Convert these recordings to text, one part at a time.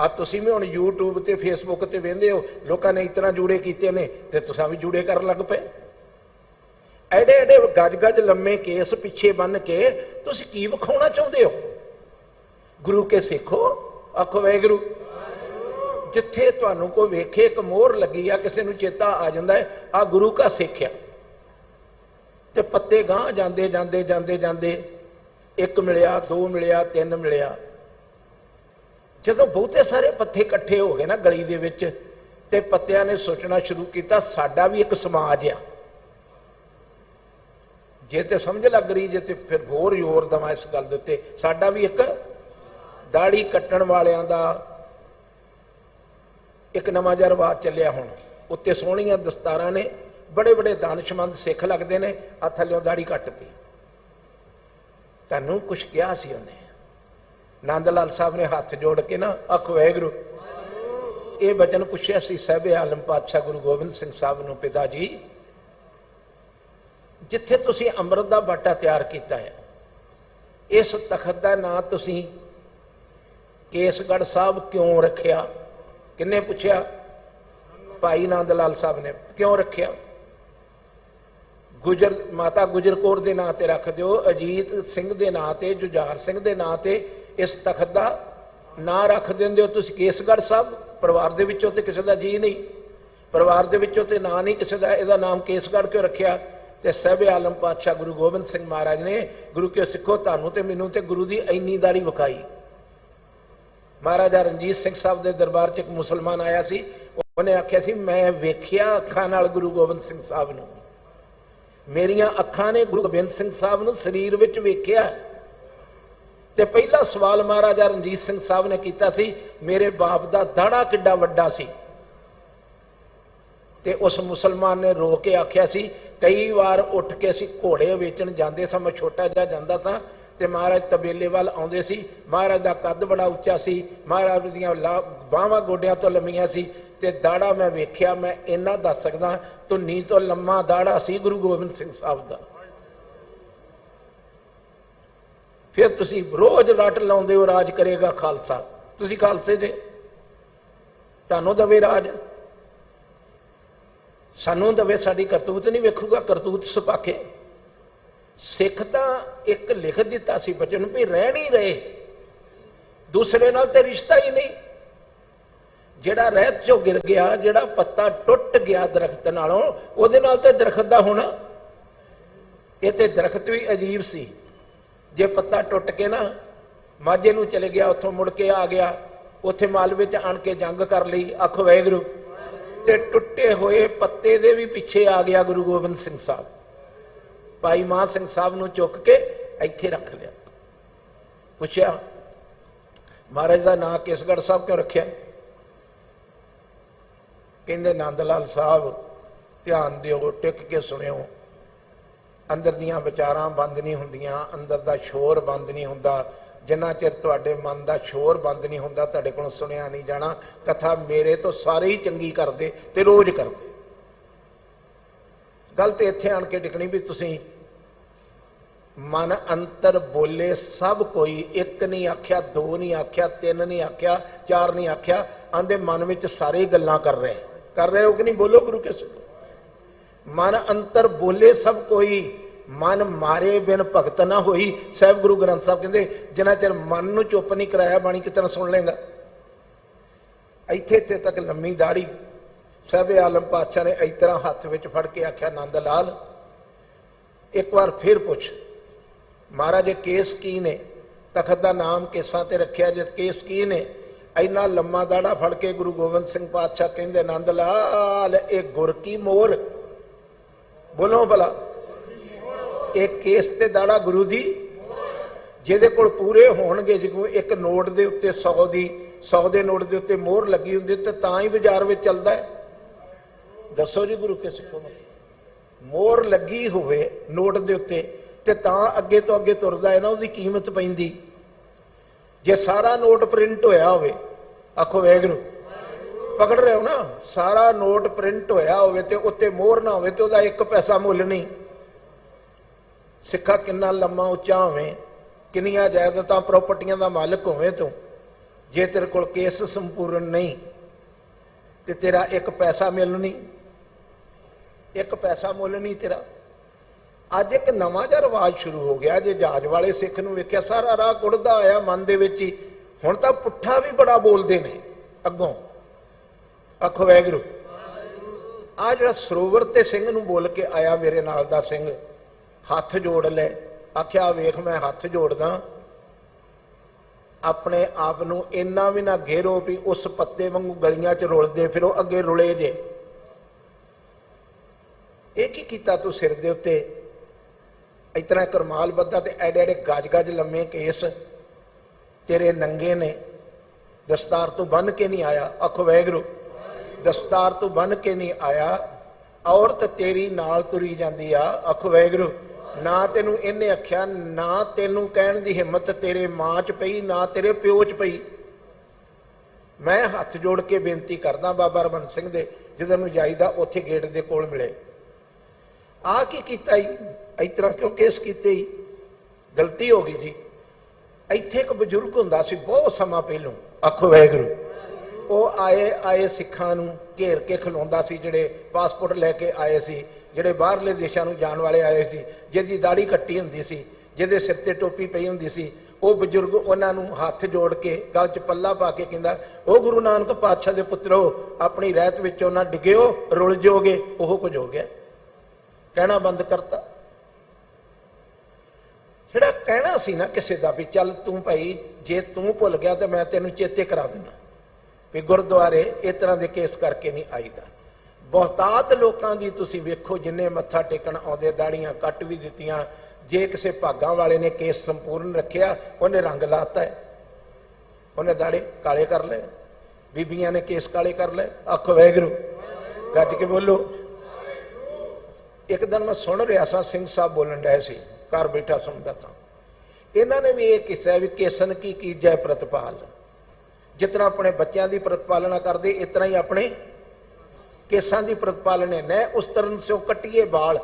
ਆ ਤੁਸੀਂ ਵੀ ਹੁਣ YouTube ਤੇ Facebook ਤੇ ਵੇਖਦੇ ਹੋ, ਲੋਕਾਂ ਨੇ ਇਤਨਾ ਜੂੜੇ ਕੀਤੇ ਨੇ ਤੇ ਤੁਸੀਂ ਵੀ ਜੂੜੇ ਕਰਨ ਲੱਗ ਪਏ। ਐਡੇ ਐਡੇ ਗੱਜ ਗੱਜ ਲੰਮੇ ਕੇਸ ਪਿੱਛੇ ਬੰਨ ਕੇ ਤੁਸੀਂ ਕੀ ਵਿਖਾਉਣਾ ਚਾਹੁੰਦੇ ਹੋ? ਗੁਰੂ ਕੇ ਸਿੱਖੋ, ਆਖੋ ਵਾਹਿਗੁਰੂ। ਜਿੱਥੇ ਤੁਹਾਨੂੰ ਕੋਈ ਵੇਖੇ, ਇੱਕ ਮੋਹਰ ਲੱਗੀ ਆ, ਕਿਸੇ ਨੂੰ ਚੇਤਾ ਆ ਜਾਂਦਾ ਹੈ, ਆ ਗੁਰੂ ਕਾ ਸਿੱਖਿਆ ਤੇ ਪੱਤੇ ਗਾਂ ਜਾਂਦੇ ਜਾਂਦੇ ਜਾਂਦੇ ਜਾਂਦੇ, ਇੱਕ ਮਿਲਿਆ, ਦੋ ਮਿਲਿਆ, ਤਿੰਨ ਮਿਲਿਆ। ਜਦੋਂ ਬਹੁਤੇ ਸਾਰੇ ਪੱਤੇ ਇਕੱਠੇ ਹੋ ਗਏ ਨਾ ਗਲੀ ਦੇ ਵਿੱਚ, ਤੇ ਪੱਤਿਆਂ ਨੇ ਸੋਚਣਾ ਸ਼ੁਰੂ ਕੀਤਾ, ਸਾਡਾ ਵੀ ਇੱਕ ਸਮਾਜ ਆ। ਜੇ ਤੇ ਸਮਝ ਲੱਗ ਰਹੀ, ਜੇ ਤੇ ਫਿਰ ਹੋਰ ਜ਼ੋਰ ਦਵਾਂ ਇਸ ਗੱਲ ਦੇ ਉੱਤੇ, ਸਾਡਾ ਵੀ ਇੱਕ ਦਾੜੀ ਕੱਟਣ ਵਾਲਿਆਂ ਦਾ ਇੱਕ ਨਵਾਂ ਜਿਹਾ ਰਿਵਾਜ ਚੱਲਿਆ ਹੁਣ। ਉੱਤੇ ਸੋਹਣੀਆਂ ਦਸਤਾਰਾਂ ਨੇ, ਬੜੇ ਬੜੇ ਦਾਨਸ਼ਮੰਦ ਸਿੱਖ ਲੱਗਦੇ ਨੇ ਆ ਥੱਲਿਓਂ ਦਾੜੀ ਕੱਟਤੀ। ਤੁਹਾਨੂੰ ਕੁਝ ਕਿਹਾ ਸੀ ਉਹਨੇ? ਨੰਦ ਲਾਲ ਸਾਹਿਬ ਨੇ ਹੱਥ ਜੋੜ ਕੇ ਨਾ ਆਖੋ ਵਾਹਿਗੁਰੂ। ਇਹ ਬਚਨ ਪੁੱਛਿਆ ਸੀ ਸਹਿਬੇ ਆਲਮ ਪਾਤਸ਼ਾਹ ਗੁਰੂ ਗੋਬਿੰਦ ਸਿੰਘ ਸਾਹਿਬ ਨੂੰ ਪਿਤਾ ਜੀ, ਜਿੱਥੇ ਤੁਸੀਂ ਅੰਮ੍ਰਿਤ ਦਾ ਬਾਟਾ ਤਿਆਰ ਕੀਤਾ ਹੈ, ਇਸ ਤਖਤ ਦਾ ਨਾਂ ਤੁਸੀਂ ਕੇਸਗੜ੍ਹ ਸਾਹਿਬ ਕਿਉਂ ਰੱਖਿਆ? ਕਿੰਨੇ ਪੁੱਛਿਆ? ਭਾਈ ਨੰਦ ਲਾਲ ਸਾਹਿਬ ਨੇ, ਕਿਉਂ ਰੱਖਿਆ? ਗੁਜਰ, ਮਾਤਾ ਗੁਜਰ ਕੌਰ ਦੇ ਨਾਂ ਤੇ ਰੱਖ ਦਿਓ, ਅਜੀਤ ਸਿੰਘ ਦੇ ਨਾਂ ਤੇ, ਜੁਝਾਰ ਸਿੰਘ ਦੇ ਨਾਂ ਤੇ ਇਸ ਤਖਤ ਦਾ ਨਾਂ ਰੱਖ ਦਿੰਦੇ ਹੋ ਤੁਸੀਂ ਕੇਸਗੜ੍ਹ ਸਾਹਿਬ, ਪਰਿਵਾਰ ਦੇ ਵਿੱਚੋਂ ਤੇ ਕਿਸੇ ਦਾ ਜੀ ਨਹੀਂ। ਪਰਿਵਾਰ ਦੇ ਵਿੱਚੋਂ ਤੇ ਨਾਂ ਨਹੀਂ ਕਿਸੇ ਦਾ, ਇਹਦਾ ਨਾਮ ਕੇਸਗੜ੍ਹ ਕਿਉਂ ਰੱਖਿਆ? ਤੇ ਸਹਿਬੇ ਆਲਮ ਪਾਤਸ਼ਾਹ ਗੁਰੂ ਗੋਬਿੰਦ ਸਿੰਘ ਮਹਾਰਾਜ ਨੇ, ਗੁਰੂ ਕੇ ਸਿੱਖੋ ਤੁਹਾਨੂੰ ਤੇ ਮੈਨੂੰ ਤੇ ਗੁਰੂ ਦੀ ਇੰਨੀ ਦਾੜੀ ਵਿਖਾਈ। ਮਹਾਰਾਜਾ ਰਣਜੀਤ ਸਿੰਘ ਸਾਹਿਬ ਦੇ ਦਰਬਾਰ 'ਚ ਇੱਕ ਮੁਸਲਮਾਨ ਆਇਆ ਸੀ। ਉਹਨੇ ਆਖਿਆ ਸੀ, ਮੈਂ ਵੇਖਿਆ ਅੱਖਾਂ ਨਾਲ ਗੁਰੂ ਗੋਬਿੰਦ ਸਿੰਘ ਸਾਹਿਬ ਨੂੰ। ਮੇਰੀਆਂ ਅੱਖਾਂ ਨੇ ਗੁਰੂ ਗੋਬਿੰਦ ਸਿੰਘ ਸਾਹਿਬ ਨੂੰ ਸਰੀਰ ਵਿੱਚ ਵੇਖਿਆ। ਤੇ ਪਹਿਲਾ ਸਵਾਲ ਮਹਾਰਾਜਾ ਰਣਜੀਤ ਸਿੰਘ ਸਾਹਿਬ ਨੇ ਕੀਤਾ ਸੀ, ਮੇਰੇ ਬਾਪ ਦਾ ਦਾੜਾ ਕਿੱਡਾ ਵੱਡਾ ਸੀ। ਤੇ ਉਸ ਮੁਸਲਮਾਨ ਨੇ ਰੋ ਕੇ ਆਖਿਆ ਸੀ, ਕਈ ਵਾਰ ਉੱਠ ਕੇ ਅਸੀਂ ਘੋੜੇ ਵੇਚਣ ਜਾਂਦੇ ਸਾਂ, ਮੈਂ ਛੋਟਾ ਜਿਹਾ ਜਾਂਦਾ ਸਾਂ ਤੇ ਮਹਾਰਾਜ ਤਬੇਲੇ ਵੱਲ ਆਉਂਦੇ ਸੀ। ਮਹਾਰਾਜ ਦਾ ਕੱਦ ਬੜਾ ਉੱਚਾ ਸੀ, ਮਹਾਰਾਜ ਦੀਆਂ ਬਾਹਾਂ ਗੋਡਿਆਂ ਤੋਂ ਲੰਮੀਆਂ ਸੀ ਤੇ ਦਾੜਾ ਮੈਂ ਵੇਖਿਆ, ਮੈਂ ਇੰਨਾ ਦੱਸ ਸਕਦਾ ਧੁੰਨੀ ਤੋਂ ਲੰਮਾ ਦਾੜਾ ਸੀ ਗੁਰੂ ਗੋਬਿੰਦ ਸਿੰਘ ਸਾਹਿਬ ਦਾ। ਫਿਰ ਤੁਸੀਂ ਰੋਜ਼ ਰੱਟ ਲਾਉਂਦੇ ਹੋ, ਰਾਜ ਕਰੇਗਾ ਖਾਲਸਾ। ਤੁਸੀਂ ਖਾਲਸੇ ਜੇ ਤੁਹਾਨੂੰ ਦਵੇ ਰਾਜ। ਸਾਨੂੰ ਦਵੇ ਸਾਡੀ ਕਰਤੂਤ ਨਹੀਂ ਵੇਖੂਗਾ, ਕਰਤੂਤ ਸੁਪਾਕੇ ਸਿੱਖ ਤਾਂ ਇੱਕ ਲਿਖ ਦਿੱਤਾ ਸੀ ਬਚਨ ਵੀ ਰਹਿ ਨਹੀਂ ਰਹੇ। ਦੂਸਰੇ ਨਾਲ ਤੇ ਰਿਸ਼ਤਾ ਹੀ ਨਹੀਂ। ਜਿਹੜਾ ਰਹਿਤ ਚੋਂ ਗਿਰ ਗਿਆ, ਜਿਹੜਾ ਪੱਤਾ ਟੁੱਟ ਗਿਆ ਦਰਖਤ ਨਾਲੋਂ, ਉਹਦੇ ਨਾਲ ਤੇ ਦਰਖਤ ਦਾ ਹੁਣ। ਇਹ ਤੇ ਦਰਖਤ ਵੀ ਅਜੀਬ ਸੀ। ਜੇ ਪੱਤਾ ਟੁੱਟ ਕੇ ਨਾ ਮਾਝੇ ਨੂੰ ਚਲੇ ਗਿਆ, ਉੱਥੋਂ ਮੁੜ ਕੇ ਆ ਗਿਆ, ਉੱਥੇ ਮਾਲ ਵਿੱਚ ਆਣ ਕੇ ਜੰਗ ਕਰ ਲਈ, ਅੱਖ ਵੈਗਰੂ ਤੇ ਟੁੱਟੇ ਹੋਏ ਪੱਤੇ ਦੇ ਵੀ ਪਿੱਛੇ ਆ ਗਿਆ ਗੁਰੂ ਗੋਬਿੰਦ ਸਿੰਘ ਸਾਹਿਬ। ਭਾਈ ਮਾਨ ਸਿੰਘ ਸਾਹਿਬ ਨੂੰ ਚੁੱਕ ਕੇ ਇੱਥੇ ਰੱਖ ਲਿਆ। ਪੁੱਛਿਆ, ਮਹਾਰਾਜ ਦਾ ਨਾਂ ਕੇਸਗੜ੍ਹ ਸਾਹਿਬ ਕਿਉਂ ਰੱਖਿਆ? ਕਹਿੰਦੇ, ਨੰਦ ਲਾਲ ਸਾਹਿਬ, ਧਿਆਨ ਦਿਓ, ਟਿਕ ਕੇ ਸੁਣਿਓ। ਅੰਦਰ ਦੀਆਂ ਵਿਚਾਰਾਂ ਬੰਦ ਨਹੀਂ ਹੁੰਦੀਆਂ, ਅੰਦਰ ਦਾ ਸ਼ੋਰ ਬੰਦ ਨਹੀਂ ਹੁੰਦਾ। ਜਿੰਨਾ ਚਿਰ ਤੁਹਾਡੇ ਮਨ ਦਾ ਸ਼ੋਰ ਬੰਦ ਨਹੀਂ ਹੁੰਦਾ, ਤੁਹਾਡੇ ਕੋਲੋਂ ਸੁਣਿਆ ਨਹੀਂ ਜਾਣਾ, ਕਥਾ ਮੇਰੇ ਤੋਂ ਸਾਰੇ ਹੀ ਚੰਗੀ ਕਰਦੇ ਤੇ ਰੋਜ਼ ਕਰਦੇ। ਗੱਲ ਤੇ ਇੱਥੇ ਆਣ ਕੇ ਟਿਕਣੀ ਵੀ ਤੁਸੀਂ, ਮਨ ਅੰਤਰ ਬੋਲੇ ਸਭ ਕੋਈ, ਇੱਕ ਨਹੀਂ ਆਖਿਆ, ਦੋ ਨਹੀਂ ਆਖਿਆ, ਤਿੰਨ ਨਹੀਂ ਆਖਿਆ, ਚਾਰ ਨਹੀਂ ਆਖਿਆ, ਆਂਦੇ ਮਨ ਵਿੱਚ ਸਾਰੇ ਗੱਲਾਂ ਕਰ ਰਹੇ। ਕਰ ਰਹੇ ਹੋ ਕਿ ਨਹੀਂ? ਬੋਲੋ ਗੁਰੂ ਕੇ ਸਿੱਖ ਮਨ ਅੰਤਰ ਬੋਲੇ ਸਭ ਕੋਈ, ਮਨ ਮਾਰੇ ਬਿਨ ਭਗਤ ਨਾ ਹੋਈ। ਸਹਿਬ ਗੁਰੂ ਗ੍ਰੰਥ ਸਾਹਿਬ ਕਹਿੰਦੇ, ਜਿੰਨਾ ਚਿਰ ਮਨ ਨੂੰ ਚੁੱਪ ਨਹੀਂ ਕਰਾਇਆ, ਬਾਣੀ ਕਿਤਨਾ ਸੁਣ ਲੇਗਾ ਇੱਥੇ ਇੱਥੇ ਤੱਕ ਲੰਮੀ ਦਾੜੀ। ਸਹਿਬ ਆਲਮ ਪਾਤਸ਼ਾਹ ਨੇ ਇਸ ਤਰ੍ਹਾਂ ਹੱਥ ਵਿੱਚ ਫੜ ਕੇ ਆਖਿਆ ਆਨੰਦ ਲਾਲ, ਇੱਕ ਵਾਰ ਫਿਰ ਪੁੱਛ, ਮਹਾਰਾਜ ਕੇਸ ਕੀ ਨੇ? ਤਖਤ ਦਾ ਨਾਮ ਕੇਸਾਂ ਤੇ ਰੱਖਿਆ ਜਿਤ ਕੇਸ ਕੀ ਨੇ? ਇੰਨਾ ਲੰਮਾ ਦਾੜਾ ਫੜ ਕੇ ਗੁਰੂ ਗੋਬਿੰਦ ਸਿੰਘ ਪਾਤਸ਼ਾਹ ਕਹਿੰਦੇ ਆਨੰਦ ਲਾਲ, ਇਹ ਗੁਰ ਕੀ ਮੋਰ? ਬੋਲੋ ਭਲਾ। ਇਹ ਕੇਸ ਤੇ ਦਾੜਾ ਗੁਰੂ ਜੀ, ਜਿਹਦੇ ਕੋਲ ਪੂਰੇ ਹੋਣਗੇ, ਜਿਵੇਂ ਇੱਕ ਨੋਟ ਦੇ ਉੱਤੇ 100 ਦੀ 100 ਦੇ ਨੋਟ ਦੇ ਉੱਤੇ ਮੋਹਰ ਲੱਗੀ ਹੁੰਦੀ ਤੇ ਤਾਂ ਹੀ ਬਾਜ਼ਾਰ ਵਿੱਚ ਚੱਲਦਾ ਹੈ। ਦੱਸੋ ਜੀ ਗੁਰੂ ਕੇ ਸਿੱਖੋ ਮੋਹਰ ਲੱਗੀ ਹੋਵੇ ਨੋਟ ਦੇ ਉੱਤੇ, ਤੇ ਤਾਂ ਅੱਗੇ ਤੋਂ ਅੱਗੇ ਤੁਰਦਾ ਹੈ ਨਾ, ਉਹਦੀ ਕੀਮਤ ਪੈਂਦੀ। ਜੇ ਸਾਰਾ ਨੋਟ ਪ੍ਰਿੰਟ ਹੋਇਆ ਹੋਵੇ, ਆਖੋ ਵੈਗਰੂ ਪਕੜ ਰਹੇ ਹੋ ਨਾ, ਸਾਰਾ ਨੋਟ ਪ੍ਰਿੰਟ ਹੋਇਆ ਹੋਵੇ ਤੇ ਉੱਤੇ ਮੋਹਰ ਨਾ ਹੋਵੇ ਤੇ ਉਹਦਾ ਇੱਕ ਪੈਸਾ ਮੁੱਲ ਨਹੀਂ। ਸਿੱਖਾ ਕਿੰਨਾ ਲੰਮਾ ਉੱਚਾ ਹੋਵੇ, ਕਿੰਨੀਆਂ ਜਾਇਦਾਦਾਂ ਪ੍ਰਾਪਰਟੀਆਂ ਦਾ ਮਾਲਕ ਹੋਵੇ ਤੂੰ, ਜੇ ਤੇਰੇ ਕੋਲ ਕੇਸ ਸੰਪੂਰਨ ਨਹੀਂ, ਤੇ ਤੇਰਾ ਇੱਕ ਪੈਸਾ ਮਿਲ ਨਹੀਂ। ਇੱਕ ਪੈਸਾ ਮੁੱਲ ਨਹੀਂ ਤੇਰਾ। ਅੱਜ ਇੱਕ ਨਵਾਂ ਜਿਹਾ ਰਿਵਾਜ ਸ਼ੁਰੂ ਹੋ ਗਿਆ, ਜੇ ਜਹਾਜ਼ ਵਾਲੇ ਸਿੱਖ ਨੂੰ ਵੇਖਿਆ, ਸਾਰਾ ਰਾਹ ਕੁੜਦਾ ਆਇਆ ਮਨ ਦੇ ਵਿੱਚ ਹੀ। ਹੁਣ ਤਾਂ ਪੁੱਠਾ ਵੀ ਬੜਾ ਬੋਲਦੇ ਨੇ, ਅੱਗੋਂ। ਆਖੋ ਵੈਗਰੂ ਆ ਜਿਹੜਾ ਸਰੋਵਰ ਤੇ ਸਿੰਘ ਨੂੰ ਬੋਲ ਕੇ ਆਇਆ ਮੇਰੇ ਨਾਲ ਦਾ ਸਿੰਘ, ਹੱਥ ਜੋੜ ਲੈ। ਆਖਿਆ, ਵੇਖ ਮੈਂ ਹੱਥ ਜੋੜਦਾ। ਆਪਣੇ ਆਪ ਨੂੰ ਇੰਨਾ ਵੀ ਨਾ ਘੇਰੋ ਵੀ ਉਸ ਪੱਤੇ ਵਾਂਗੂ ਗਲੀਆਂ 'ਚ ਰੁਲਦੇ ਫਿਰੋ, ਅੱਗੇ ਰੁਲੇ ਜੇ। ਇਹ ਕੀ ਕੀਤਾ ਤੂੰ ਸਿਰ ਦੇ ਉੱਤੇ? ਇਤਨਾ ਕਰਮਾਲ ਬੱਧਾ ਤੇ ਐਡੇ ਐਡੇ ਗੱਜ ਗੱਜ ਲੰਮੇ ਕੇਸ ਤੇਰੇ ਨੰਗੇ ਨੇ। ਦਸਤਾਰ ਤੋਂ ਬੰਨ ਕੇ ਨਹੀਂ ਆਇਆ। ਅੱਖ ਵੈਗਰੂ ਦਸਤਾਰ ਤੋਂ ਬੰਨ ਕੇ ਨਹੀਂ ਆਇਆ, ਔਰਤ ਤੇਰੀ ਨਾਲ ਤੁਰੀ ਜਾਂਦੀ ਆ। ਅੱਖ ਵੈਗਰੂ ਨਾ ਤੈਨੂੰ ਇਹਨੇ ਆਖਿਆ, ਨਾ ਤੈਨੂੰ ਕਹਿਣ ਦੀ ਹਿੰਮਤ ਤੇਰੇ ਮਾਂ 'ਚ ਪਈ, ਨਾ ਤੇਰੇ ਪਿਓ 'ਚ ਪਈ। ਮੈਂ ਹੱਥ ਜੋੜ ਕੇ ਬੇਨਤੀ ਕਰਦਾ ਬਾਬਾ ਰਮਨ ਸਿੰਘ ਦੇ ਜਿੱਧਰ ਨੂੰ ਜਾਈਦਾ, ਉੱਥੇ ਗੇਟ ਦੇ ਕੋਲ ਮਿਲੇ। ਆ ਕੀ ਕੀਤਾ ਹੀ ਇਸ ਤਰ੍ਹਾਂ ਕਿਉਂ ਕੇਸ ਕੀਤੇ ਹੀ ਗਲਤੀ ਹੋ ਗਈ ਜੀ। ਇੱਥੇ ਇੱਕ ਬਜ਼ੁਰਗ ਹੁੰਦਾ ਸੀ, ਬਹੁਤ ਸਮਾਂ ਪਹਿਲੋਂ। ਆਖੋ ਵੈਗਰੂ ਉਹ ਆਏ ਆਏ ਸਿੱਖਾਂ ਨੂੰ ਘੇਰ ਕੇ ਖਲੋਂਦਾ ਸੀ, ਜਿਹੜੇ ਪਾਸਪੋਰਟ ਲੈ ਕੇ ਆਏ ਸੀ, ਜਿਹੜੇ ਬਾਹਰਲੇ ਦੇਸ਼ਾਂ ਨੂੰ ਜਾਣ ਵਾਲੇ ਆਏ ਸੀ, ਜਿਹਦੀ ਦਾੜੀ ਕੱਟੀ ਹੁੰਦੀ ਸੀ, ਜਿਹਦੇ ਸਿਰ ਤੇ ਟੋਪੀ ਪਈ ਹੁੰਦੀ ਸੀ, ਉਹ ਬਜ਼ੁਰਗ ਉਹਨਾਂ ਨੂੰ ਹੱਥ ਜੋੜ ਕੇ ਗਲ 'ਚ ਪੱਲਾ ਪਾ ਕੇ ਕਹਿੰਦਾ ਉਹ ਗੁਰੂ ਨਾਨਕ ਪਾਤਸ਼ਾਹ ਦੇ ਪੁੱਤਰੋ ਆਪਣੀ ਰਹਿਤ ਵਿੱਚੋਂ ਨਾ ਡਿੱਗਿਓ, ਰੁਲ ਜਾਓਗੇ, ਉਹ ਕੁਝ ਹੋ ਗਿਆ। ਕਹਿਣਾ ਬੰਦ ਕਰਤਾ। ਜਿਹੜਾ ਕਹਿਣਾ ਸੀ ਨਾ ਕਿਸੇ ਦਾ ਵੀ, ਚੱਲ ਤੂੰ ਭਾਈ, ਜੇ ਤੂੰ ਭੁੱਲ ਗਿਆ ਤਾਂ ਮੈਂ ਤੈਨੂੰ ਚੇਤੇ ਕਰਾ ਦਿੰਦਾ। ਵੀ ਗੁਰਦੁਆਰੇ ਇਸ ਤਰ੍ਹਾਂ ਦੇ ਕੇਸ ਕਰਕੇ ਨਹੀਂ ਆਈਦਾ। ਬਹੁਤਾਤ ਲੋਕਾਂ ਦੀ ਤੁਸੀਂ ਵੇਖੋ ਜਿੰਨੇ ਮੱਥਾ ਟੇਕਣ ਆਉਂਦੇ, ਦਾੜੀਆਂ ਕੱਟ ਵੀ ਦਿੱਤੀਆਂ, ਜੇ ਕਿਸੇ ਭਾਗਾਂ ਵਾਲੇ ਨੇ ਕੇਸ ਸੰਪੂਰਨ ਰੱਖਿਆ, ਉਹਨੇ ਰੰਗ ਲਾਤਾ ਹੈ। ਉਹਨੇ ਦਾੜੇ ਕਾਲੇ ਕਰ ਲਏ, ਬੀਬੀਆਂ ਨੇ ਕੇਸ ਕਾਲੇ ਕਰ ਲਏ। ਆਖੋ ਵੈਗਰੂ ਗੱਜ ਕੇ ਬੋਲੋ। ਇੱਕ ਦਿਨ ਮੈਂ ਸੁਣ ਰਿਹਾ ਸਾਂ, ਸਿੰਘ ਸਾਹਿਬ ਬੋਲਣ ਡਏ ਸੀ, ਘਰ ਬੈਠਾ ਸੁਣਦਾ ਸਾਂ। ਇਹਨਾਂ ਨੇ ਵੀ ਇਹ ਕਿੱਸਾ ਵੀ ਕੇਸਨ ਕੀ ਕੀਜੈ ਪ੍ਰਤਪਾਲ? ਜਿਤਨਾ ਆਪਣੇ ਬੱਚਿਆਂ ਦੀ ਪ੍ਰਤਪਾਲਣਾ ਕਰਦੇ, ਇਤਨਾ ਹੀ ਆਪਣੇ ਕੇਸਾਂ ਦੀ ਪ੍ਰਤਪਾਲਨਾ ਨੇ। ਉਸ ਤਰਨ ਸਿਓ ਕੱਟੀਏ ਬਾਲ।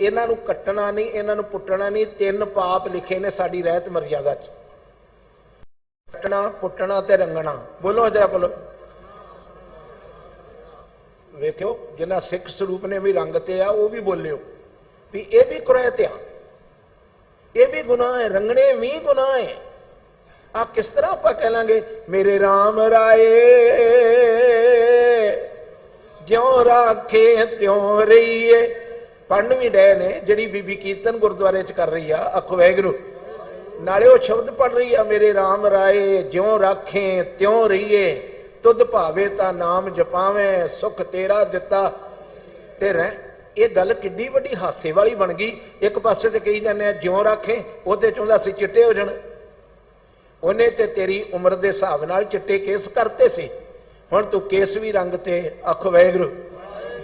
ਇਹਨਾਂ ਨੂੰ ਕੱਟਣਾ ਨਹੀਂ, ਇਹਨਾਂ ਨੂੰ ਪੁੱਟਣਾ ਨਹੀਂ। ਤਿੰਨ ਪਾਪ ਲਿਖੇ ਨੇ ਸਾਡੀ ਰਹਿਤ ਮਰਜ਼ਾਦਾ 'ਚ। ਕੱਟਣਾ, ਪੁੱਟਣਾ ਤੇ ਰੰਗਣਾ। ਬੋਲੋ ਜਰਾ ਬੋਲੋ। ਵੇਖਿਓ ਜਿਨ੍ਹਾਂ ਸਿੱਖ ਸਰੂਪ ਨੇ ਵੀ ਰੰਗ ਤੇ ਆ, ਉਹ ਵੀ ਬੋਲਿਓ। ਵੀ ਇਹ ਵੀ ਕੁਰੈਤ ਆ। ਇਹ ਵੀ ਗੁਨਾਹ ਹੈ, ਰੰਗਣੇ ਵੀ ਗੁਨਾਹ ਹੈ। ਆ ਕਿਸ ਤਰ੍ਹਾਂ ਆਪਾਂ ਕਹਿ ਲਾਂਗੇ? ਮੇਰੇ RAM ਰਾਏ, ਜਿਉਂ ਰਾਖੇ ਤਿਉ ਰਹੀਏ। ਪੜਨ ਵੀ ਡੈ ਨੇ ਜਿਹੜੀ ਬੀਬੀ ਕੀਰਤਨ ਗੁਰਦੁਆਰੇ ਚ ਕਰ ਰਹੀ ਆ। ਅੱਖ ਵੈਗਰੂ ਨਾਲੇ ਉਹ ਸ਼ਬਦ ਪੜ ਰਹੀ ਆ, ਮੇਰੇ RAM ਰਾਏ, ਜਿਉਂ ਰਾਖੇ ਤਿਉਂ ਰਹੀਏ। ਤੁਧ ਭਾਵੇ ਤਾਂ ਨਾਮ ਜਪਾਵੇਂ, ਸੁਖ ਤੇਰਾ ਦਿੱਤਾ। ਤੇ ਰਹਿ, ਇਹ ਗੱਲ ਕਿੱਡੀ ਵੱਡੀ ਹਾਸੇ ਵਾਲੀ ਬਣ ਗਈ। ਇੱਕ ਪਾਸੇ ਤੇ ਕਹੀ ਜਾਂਦੇ ਆ, ਜਿਉਂ ਰੱਖੇ, ਉਹਦੇ ਚਾਹੁੰਦਾ ਸੀ ਚਿੱਟੇ ਹੋ ਜਾਣ। ਉਹਨੇ ਤੇ ਤੇਰੀ ਉਮਰ ਦੇ ਹਿਸਾਬ ਨਾਲ ਚਿੱਟੇ ਕੇਸ ਕਰਤੇ ਸੀ। ਹੁਣ ਤੂੰ ਕੇਸ ਵੀ ਰੰਗ ਤੇ ਅਖ ਵੈਗਰੂ